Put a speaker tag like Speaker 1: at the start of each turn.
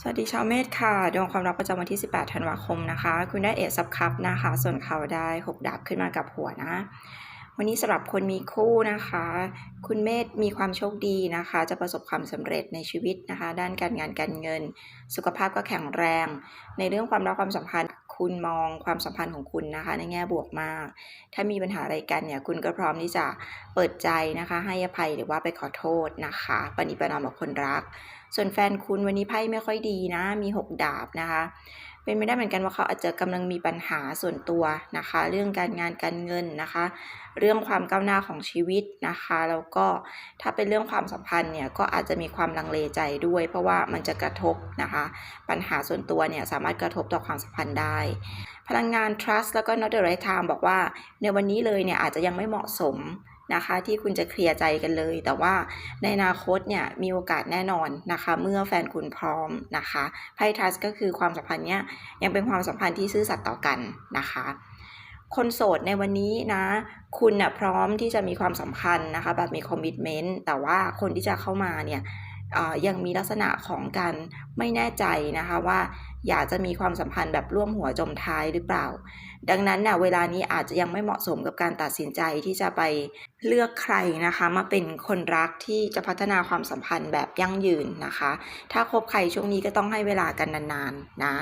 Speaker 1: สวัสดีชาวเมษค่ะ ดวงความรักประจำวันที่ 18 ธันวาคมนะคะ คุณได้เอซับคัพนะคะ ส่วนเขาได้ 6 ดาบขึ้นมากับหัวนะ วันนี้สำหรับคนมีคู่นะคะ คุณเมษมีความโชคดีนะคะ จะประสบความสำเร็จในชีวิตนะคะ ด้านการงานการเงิน สุขภาพก็แข็งแรง ในเรื่องความรักความสัมพันธ์ คุณมองความสัมพันธ์ของคุณนะคะ ในแง่บวกมาก ถ้ามีปัญหาอะไรกันเนี่ยคุณก็พร้อมที่จะเปิดใจนะคะ ให้อภัยหรือว่าไปขอโทษนะคะปณิปนอมกับคนรักส่วนแฟนคุณวันนี้ไพ่ไม่ค่อยดีนะ มี6ดาบนะคะ เป็นไม่ได้เหมือนกันว่าเขาอาจจะกำลังมีปัญหาส่วนตัวนะคะ เรื่องการงานการเงินนะคะ เรื่องความก้าวหน้าของชีวิตนะคะ แล้วก็ถ้าเป็นเรื่องความสัมพันธ์เนี่ยก็อาจจะมีความลังเลใจด้วย เพราะว่ามันจะกระทบนะคะ ปัญหาส่วนตัวเนี่ยสามารถกระทบต่อความสัมพันธ์ได้ พลังงาน trust แล้วก็ not the right time บอกว่าในวันนี้เลยเนี่ยอาจจะยังไม่เหมาะสม นะคะ ที่คุณจะเคลียร์ใจกันเลย แต่ว่าในอนาคตเนี่ยมีโอกาสแน่นอนนะคะ เมื่อแฟนคุณพร้อมนะคะไพ่ทรัสก็คือความสัมพันธ์เนี่ยยังเป็นความสัมพันธ์ที่ซื่อสัตย์ต่อกันนะคะคนโสดในวันนี้นะ คุณนะพร้อมที่จะมีความสัมพันธ์นะคะ แบบมีคอมมิชเมนต์แต่ว่าคนที่จะเข้ามาเนี่ย ยังมีลักษณะของการไม่แน่ใจนะคะว่าอยากจะมีความสัมพันธ์แบบร่วมหัวจมท้ายหรือเปล่า ดังนั้นน่ะเวลานี้อาจจะยังไม่เหมาะสมกับการตัดสินใจที่จะไปเลือกใครนะคะ มาเป็นคนรักที่จะพัฒนาความสัมพันธ์แบบยั่งยืนนะคะ ถ้าคบใครช่วงนี้ก็ต้องให้เวลากันนานๆนะ